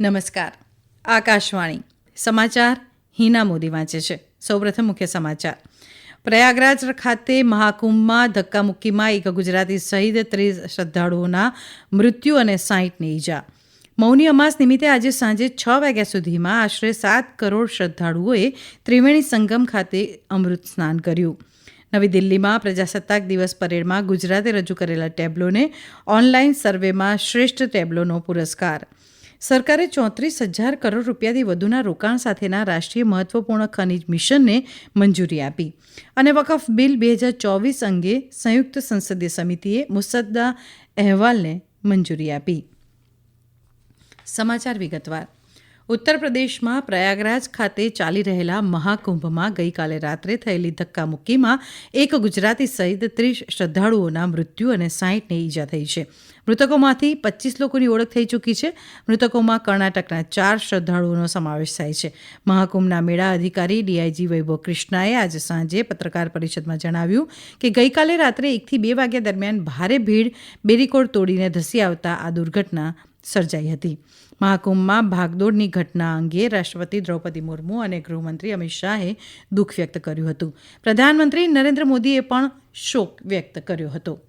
નમસ્કાર. આકાશવાણી. સમાચાર હિના મોદી વાંચે છે. સૌપ્રથમ મુખ્ય સમાચાર. પ્રયાગરાજ ખાતે મહાકુંભમાં ધક્કામુક્કીમાં એક ગુજરાતી સહિત ત્રીસ શ્રદ્ધાળુઓના મૃત્યુ અને સાહીઠની ઈજા. મૌની અમાસ નિમિત્તે આજે સાંજે છ વાગ્યા સુધીમાં આશરે સાત કરોડ શ્રદ્ધાળુઓએ ત્રિવેણી સંગમ ખાતે અમૃત સ્નાન કર્યું. નવી દિલ્હીમાં પ્રજાસત્તાક દિવસ પરેડમાં ગુજરાતે રજૂ કરેલા ટેબ્લોને ઓનલાઈન સર્વેમાં શ્રેષ્ઠ ટેબ્લોનો પુરસ્કાર. સરકારે ચોત્રીસ હજાર કરોડ રૂપિયાથી વધુના રોકાણ સાથેના રાષ્ટ્રીય મહત્વપૂર્ણ ખનિજ મિશનને મંજૂરી આપી. અને વકફ બિલ બે હજાર ચોવીસ અંગે સંયુક્ત સંસદીય સમિતિએ મુસદ્દા અહેવાલને મંજૂરી આપી. સમાચાર વિગતવાર. ઉત્તર પ્રદેશમાં પ્રયાગરાજ ખાતે ચાલી રહેલા મહાકુંભમાં ગઈકાલે રાત્રે થયેલી ધક્કામુક્કીમાં એક ગુજરાતી સહિત ત્રીસ શ્રદ્ધાળુઓના મૃત્યુ અને સાહીઠને ઈજા થઈ છે. મૃતકોમાંથી પચીસ લોકોની ઓળખ થઈ ચૂકી છે. મૃતકોમાં કર્ણાટકના ચાર શ્રદ્ધાળુઓનો સમાવેશ થાય છે. મહાકુંભના મેળા અધિકારી ડીઆઈજી વૈભવ કૃષ્ણાએ આજે સાંજે પત્રકાર પરિષદમાં જણાવ્યું કે ગઈકાલે રાત્રે એકથી બે વાગ્યા દરમિયાન ભારે ભીડ, બેરીકોડ તોડીને ધસી આવતા આ દુર્ઘટના સર્જાઈ હતી. મહાકુંભમાં ભાગદોડની ઘટના અંગે રાષ્ટ્રપતિ દ્રૌપદી મુર્મુ અને ગૃહમંત્રી અમિત શાહે દુઃખ વ્યક્ત કર્યું હતું. પ્રધાનમંત્રી નરેન્દ્ર મોદીએ પણ શોક વ્યક્ત કર્યો હતો.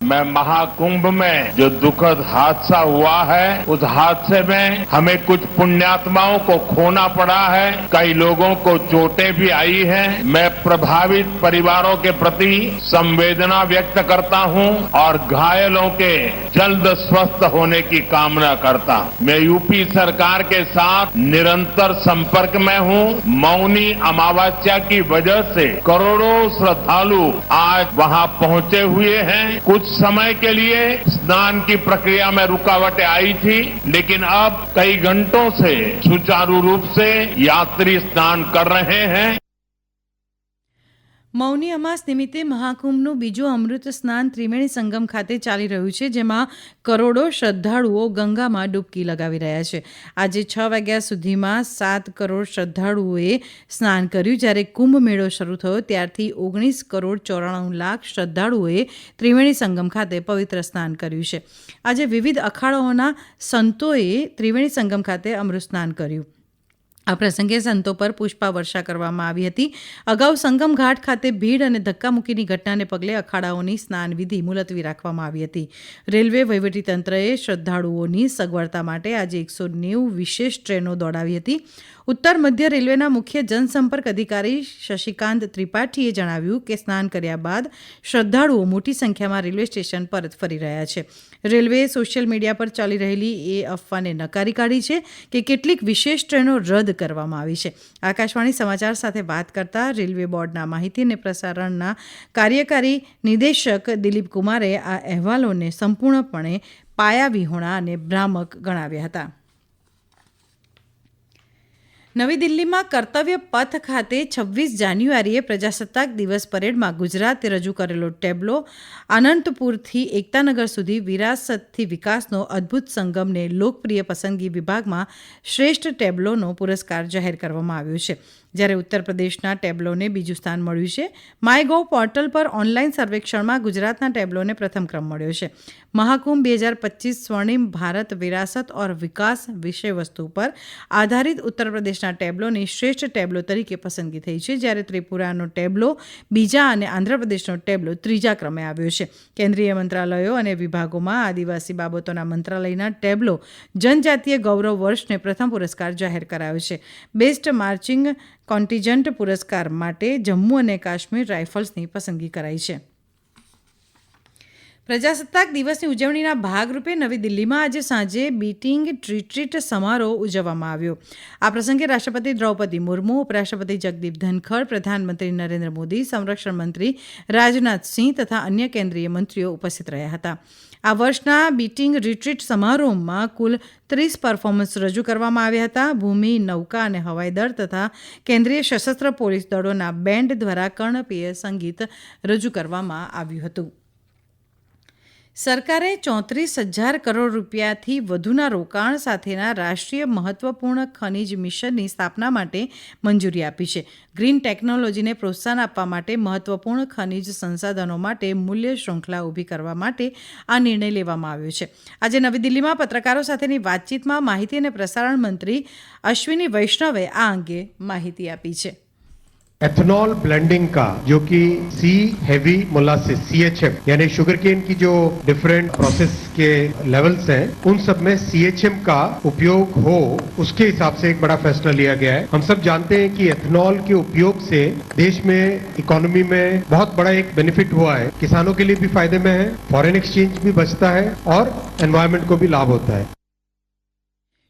मैं महाकुंभ में जो दुखद हादसा हुआ है, उस हादसे में हमें कुछ पुण्यात्माओं को खोना पड़ा है। कई लोगों को चोटें भी आई हैं। मैं प्रभावित परिवारों के प्रति संवेदना व्यक्त करता हूँ और घायलों के जल्द स्वस्थ होने की कामना करता हूँ। मैं यूपी सरकार के साथ निरंतर संपर्क में हूँ। मौनी अमावस्या की वजह से करोड़ों श्रद्धालु आज वहाँ पहुँचे हुए हैं। कुछ समय के लिए स्नान की प्रक्रिया में रुकावटें आई थी लेकिन अब कई घंटों से सुचारू रूप से यात्री स्नान कर रहे हैं મૌની અમાસ નિમિત્તે મહાકુંભનું બીજું અમૃત સ્નાન ત્રિવેણી સંગમ ખાતે ચાલી રહ્યું છે, જેમાં કરોડો શ્રદ્ધાળુઓ ગંગામાં ડૂબકી લગાવી રહ્યા છે. આજે છ વાગ્યા સુધીમાં સાત કરોડ શ્રદ્ધાળુઓએ સ્નાન કર્યું. જ્યારે કુંભ મેળો શરૂ થયો, ત્યારથી ઓગણીસ કરોડ ચોરાણું લાખ શ્રદ્ધાળુઓએ ત્રિવેણી સંગમ ખાતે પવિત્ર સ્નાન કર્યું છે. આજે વિવિધ અખાડાઓના સંતોએ ત્રિવેણી સંગમ ખાતે અમૃત સ્નાન કર્યું. આ પ્રસંગે સંતો પર પુષ્પા વર્ષા કરવામાં આવી હતી. અગાઉ સંગમ ઘાટ ખાતે ભીડ અને ધક્કામુક્કીની ઘટનાને પગલે અખાડાઓની સ્નાન વિધિ મુલતવી રાખવામાં આવી હતી. રેલવે વહીવટીતંત્રએ શ્રદ્ધાળુઓની સગવડતા માટે આજે એકસો નેવું વિશેષ ટ્રેનો દોડાવી હતી. ઉત્તર મધ્ય રેલવેના મુખ્ય જનસંપર્ક અધિકારી શશિકાંત ત્રિપાઠીએ જણાવ્યું કે સ્નાન કર્યા બાદ શ્રદ્ધાળુઓ મોટી સંખ્યામાં રેલવે સ્ટેશન પરત ફરી રહ્યા છે. રેલવેએ સોશિયલ મીડિયા પર ચાલી રહેલી એ અફવાને નકારી કાઢી છે કે કેટલીક વિશેષ ટ્રેનો રદ કરવામાં આવી છે. આકાશવાણી સમાચાર સાથે વાત કરતા રેલવે બોર્ડના માહિતી અને પ્રસારણના કાર્યકારી નિદેશક દિલીપ કુમારે આ અહેવાલોને સંપૂર્ણપણે પાયાવિહોણા અને ભ્રામક ગણાવ્યા હતા. નવી દિલ્હીમાં કર્તવ્ય પથ ખાતે છવ્વીસ જાન્યુઆરીએ પ્રજાસત્તાક દિવસ પરેડમાં ગુજરાતે રજૂ કરેલો ટેબ્લો અનંતપુરથી એકતાનગર સુધી વિરાસતથી વિકાસનો અદ્ભુત સંગમને લોકપ્રિય પસંદગી વિભાગમાં શ્રેષ્ઠ ટેબ્લોનો પુરસ્કાર જાહેર કરવામાં આવ્યો છે. જ્યારે ઉત્તર પ્રદેશના ટેબ્લોને બીજું સ્થાન મળ્યું છે. માય ગોવ પોર્ટલ પર ઓનલાઈન સર્વેક્ષણમાં ગુજરાતના ટેબ્લોને પ્રથમ ક્રમ મળ્યો છે. મહાકુંભ બે હજાર પચીસ સ્વર્ણિમ ભારત વિરાસત ઓર વિકાસ વિષય વસ્તુ પર આધારિત ઉત્તર પ્રદેશના ટેબ્લોની શ્રેષ્ઠ ટેબ્લો તરીકે પસંદગી થઈ છે. જ્યારે ત્રિપુરાનો ટેબ્લો બીજા અને આંધ્રપ્રદેશનો ટેબ્લો ત્રીજા ક્રમે આવ્યો છે. કેન્દ્રીય મંત્રાલયો અને વિભાગોમાં આદિવાસી બાબતોના મંત્રાલયના ટેબ્લો જનજાતીય ગૌરવ વર્ષને પ્રથમ પુરસ્કાર જાહેર કરાયો છે. બેસ્ટ માર્ચિંગ કોન્ટિજન્ટ પુરસ્કાર માટે જમ્મુ અને કાશ્મીર રાઇફલ્સની પસંદગી કરાઈ છે. પ્રજાસત્તાક દિવસની ઉજવણીના ભાગરૂપે નવી દિલ્હીમાં આજે સાંજે બીટિંગ ટ્રીટ્રીટ સમારોહ ઉજવવામાં આવ્યો. આ પ્રસંગે રાષ્ટ્રપતિ દ્રૌપદી મુર્મુ, ઉપરાષ્ટ્રપતિ જગદીપ ધનખડ, પ્રધાનમંત્રી નરેન્દ્ર મોદી, સંરક્ષણ મંત્રી રાજનાથસિંહ તથા અન્ય કેન્દ્રીય મંત્રીઓ ઉપસ્થિત રહ્યા હતા. આ વર્ષના બીટિંગ રિટ્રીટ સમારોહમાં કુલ ત્રીસ પરફોર્મન્સ રજૂ કરવામાં આવ્યા હતા. ભૂમિ, નૌકા અને હવાઈદળ તથા કેન્દ્રીય સશસ્ત્ર પોલીસ દળોના બેન્ડ દ્વારા કર્ણપ્રિય સંગીત રજૂ કરવામાં આવ્યું હતું. સરકારે ચોત્રીસ હજાર કરોડ રૂપિયાથી વધુના રોકાણ સાથેના રાષ્ટ્રીય મહત્વપૂર્ણ ખનિજ મિશનની સ્થાપના માટે મંજૂરી આપી છે. ગ્રીન ટેકનોલોજીને પ્રોત્સાહન આપવા માટે મહત્વપૂર્ણ ખનિજ સંસાધનો માટે મૂલ્ય શૃંખલા ઊભી કરવા માટે આ નિર્ણય લેવામાં આવ્યો છે. આજે નવી દિલ્હીમાં પત્રકારો સાથેની વાતચીતમાં માહિતી અને પ્રસારણ મંત્રી અશ્વિની વૈષ્ણવે આ અંગે માહિતી આપી છે. एथेनॉल ब्लेंडिंग का, जो कि C heavy molasses C H M यानी शुगर केन की जो डिफरेंट प्रोसेस के लेवल्स हैं, उन सब में सी एच एम का उपयोग हो, उसके हिसाब से एक बड़ा फैसला लिया गया है। हम सब जानते हैं कि एथेनॉल के उपयोग से देश में इकोनॉमी में बहुत बड़ा एक बेनिफिट हुआ है। किसानों के लिए भी फ़ायदे में है फॉरेन एक्सचेंज भी बचता है और एनवायरमेंट को भी लाभ होता है।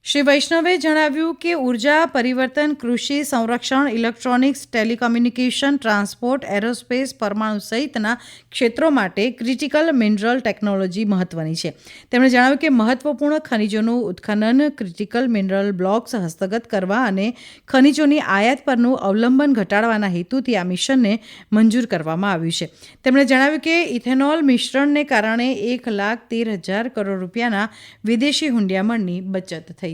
શ્રી વૈષ્ણવે જણાવ્યું કે ઊર્જા પરિવર્તન, કૃષિ સંરક્ષણ, ઇલેક્ટ્રોનિક્સ, ટેલિકોમ્યુનિકેશન, ટ્રાન્સપોર્ટ, એરોસ્પેસ પરમાણુ સહિતના ક્ષેત્રો માટે ક્રિટિકલ મિનરલ ટેકનોલોજી મહત્વની છે. તેમણે જણાવ્યું કે મહત્વપૂર્ણ ખનિજોનું ઉત્ખનન, ક્રિટિકલ મિનરલ બ્લોક્સ હસ્તગત કરવા અને ખનિજોની આયાત પરનું અવલંબન ઘટાડવાના હેતુથી આ મિશનને મંજૂર કરવામાં આવ્યું છે. તેમણે જણાવ્યું કે ઇથેનોલ મિશ્રણને કારણે એક લાખ તેર હજાર કરોડ રૂપિયાના વિદેશી હુંડિયામણની બચત થઈ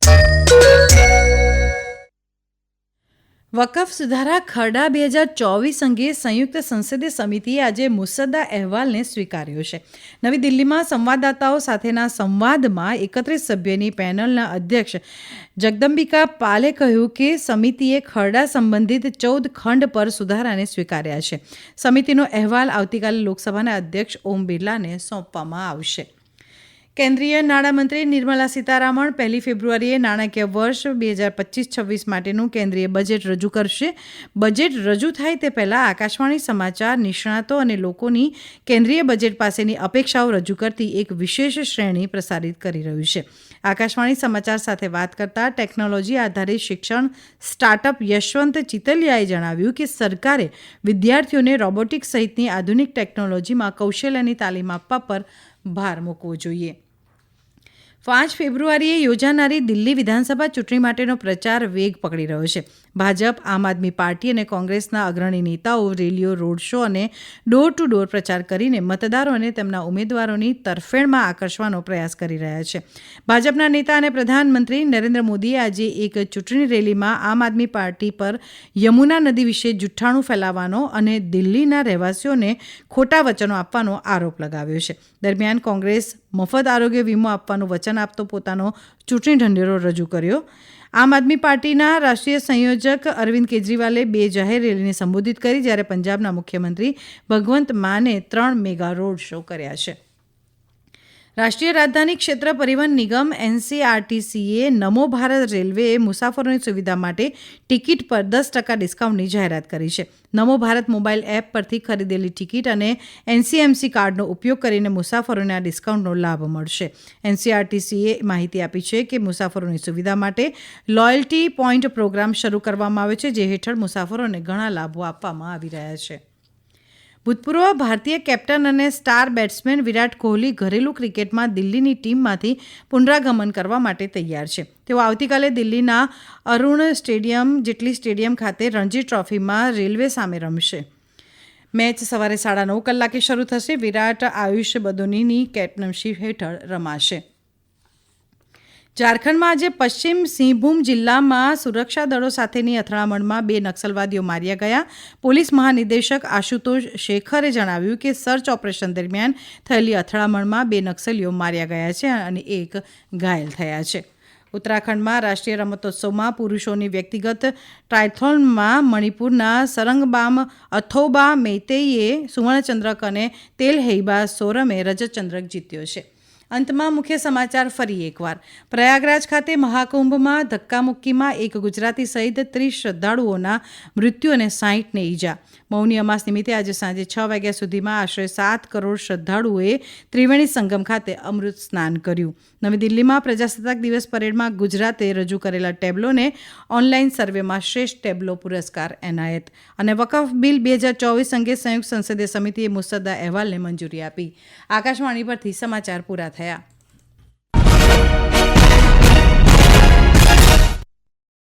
વકફ સુધારા ખરડા બે હજાર ચોવીસ અંગે સંયુક્ત સંસદીય સમિતિએ આજે મુસદ્દા અહેવાલને સ્વીકાર્યો છે. નવી દિલ્હીમાં સંવાદદાતાઓ સાથેના સંવાદમાં એકત્રીસ સભ્યની પેનલના અધ્યક્ષ જગદંબિકા પાલે કહ્યું કે સમિતિએ ખરડા સંબંધિત ચૌદ ખંડ પર સુધારાને સ્વીકાર્યા છે. સમિતિનો અહેવાલ આવતીકાલે લોકસભાના અધ્યક્ષ ઓમ બિરલાને સોંપવામાં આવશે. કેન્દ્રીય નાણામંત્રી નિર્મલા સીતારામણ પહેલી ફેબ્રુઆરીએ નાણાકીય વર્ષ બે હજાર પચીસ છવ્વીસ માટેનું કેન્દ્રીય બજેટ રજૂ કરશે. બજેટ રજૂ થાય તે પહેલાં આકાશવાણી સમાચાર, નિષ્ણાતો અને લોકોની કેન્દ્રીય બજેટ પાસેની અપેક્ષાઓ રજૂ કરતી એક વિશેષ શ્રેણી પ્રસારિત કરી રહ્યું છે. આકાશવાણી સમાચાર સાથે વાત કરતા ટેકનોલોજી આધારિત શિક્ષણ સ્ટાર્ટઅપ યશવંત ચિતલિયાએ જણાવ્યું કે સરકારે વિદ્યાર્થીઓને રોબોટિક્સ સહિતની આધુનિક ટેકનોલોજીમાં કૌશલ્યની તાલીમ આપવા પર ભાર મૂકવો જોઈએ. પાંચ ફેબ્રુઆરીએ યોજાનારી દિલ્હી વિધાનસભા ચૂંટણી માટેનો પ્રચાર વેગ પકડી રહ્યો છે. ભાજપ, આમ આદમી પાર્ટી અને કોંગ્રેસના અગ્રણી નેતાઓ રેલીઓ, રોડ શો અને ડોર ટુ ડોર પ્રચાર કરીને મતદારોને તેમના ઉમેદવારોની તરફેણમાં આકર્ષવાનો પ્રયાસ કરી રહ્યા છે. ભાજપના નેતા અને પ્રધાનમંત્રી નરેન્દ્ર મોદીએ આજે એક ચૂંટણી રેલીમાં આમ આદમી પાર્ટી પર યમુના નદી વિશે જુઠ્ઠાણું ફેલાવવાનો અને દિલ્હીના રહેવાસીઓને ખોટા વચનો આપવાનો આરોપ લગાવ્યો છે. દરમિયાન કોંગ્રેસ મફત આરોગ્ય વીમો આપવાનું વચન આપતો પોતાનો ચૂંટણી ઢંઢેરો રજૂ કર્યો. આમ આદમી પાર્ટીના રાષ્ટ્રીય સંયોજક અરવિંદ કેજરીવાલે બે જાહેર રેલીને સંબોધિત કરી, જ્યારે પંજાબના મુખ્યમંત્રી ભગવંત માને ત્રણ મેગા રોડ શો કર્યા છે. રાષ્ટ્રીય રાજધાની ક્ષેત્ર પરિવહન નિગમ એનસીઆરટીસીએ નમો ભારત રેલવેએ મુસાફરોની સુવિધા માટે ટિકિટ પર દસ ટકા ડિસ્કાઉન્ટની જાહેરાત કરી છે. નમો ભારત મોબાઈલ એપ પરથી ખરીદેલી ટિકિટ અને એનસીએમસી કાર્ડનો ઉપયોગ કરીને મુસાફરોને આ ડિસ્કાઉન્ટનો લાભ મળશે. એનસીઆરટીસીએ માહિતી આપી છે કે મુસાફરોની સુવિધા માટે લોયલ્ટી પોઈન્ટ પ્રોગ્રામ શરૂ કરવામાં આવ્યો છે, જે હેઠળ મુસાફરોને ઘણા લાભો આપવામાં આવી રહ્યા છે. ભૂતપૂર્વ ભારતીય કેપ્ટન અને સ્ટાર બેટ્સમેન વિરાટ કોહલી ઘરેલું ક્રિકેટમાં દિલ્હીની ટીમમાંથી પુનરાગમન કરવા માટે તૈયાર છે. તેઓ આવતીકાલે દિલ્હીના અરુણ સ્ટેડિયમ જેટલી સ્ટેડિયમ ખાતે રણજી ટ્રોફીમાં રેલવે સામે રમશે. મેચ સવારે સાડા નવ કલાકે શરૂ થશે. વિરાટ આયુષ બદોનીની કેપ્ટનશીપ હેઠળ રમાશે. ઝારખંડમાં આજે પશ્ચિમ સિંહભૂમ જિલ્લામાં સુરક્ષા દળો સાથેની અથડામણમાં બે નક્સલવાદીઓ માર્યા ગયા. પોલીસ મહાનિદેશક આશુતોષ શેખરે જણાવ્યું કે સર્ચ ઓપરેશન દરમિયાન થયેલી અથડામણમાં બે નક્સલીઓ માર્યા ગયા છે અને એક ઘાયલ થયા છે. ઉત્તરાખંડમાં રાષ્ટ્રીય રમતોત્સવમાં પુરુષોની વ્યક્તિગત ટ્રાયથોનમાં મણિપુરના સરંગબામ અથોબા મેતેઈએ સુવર્ણચંદ્રક અને તેલ હેઈબા સોરમે રજતચંદ્રક જીત્યો છે. અંતમાં મુખ્ય સમાચાર ફરી એકવાર. પ્રયાગરાજ ખાતે મહાકુંભમાં ધક્કામુક્કીમાં એક ગુજરાતી સહિત ત્રીસ શ્રદ્ધાળુઓના મૃત્યુ અને સાહીઠને ઈજા. મૌની અમાસ નિમિત્તે આજે સાંજે છ વાગ્યા સુધીમાં આશરે સાત કરોડ શ્રદ્ધાળુઓએ ત્રિવેણી સંગમ ખાતે અમૃત સ્નાન કર્યું. નવી દિલ્હીમાં પ્રજાસત્તાક દિવસ પરેડમાં ગુજરાતે રજૂ કરેલા ટેબ્લોને ઓનલાઈન સર્વેમાં શ્રેષ્ઠ ટેબ્લો પુરસ્કાર એનાયત અને વકફ બિલ બે હજાર ચોવીસ અંગે સંયુક્ત સંસદીય સમિતિએ મુસદ્દા અહેવાલને મંજૂરી આપી. આકાશવાણી પરથી સમાચાર પૂરા થયા.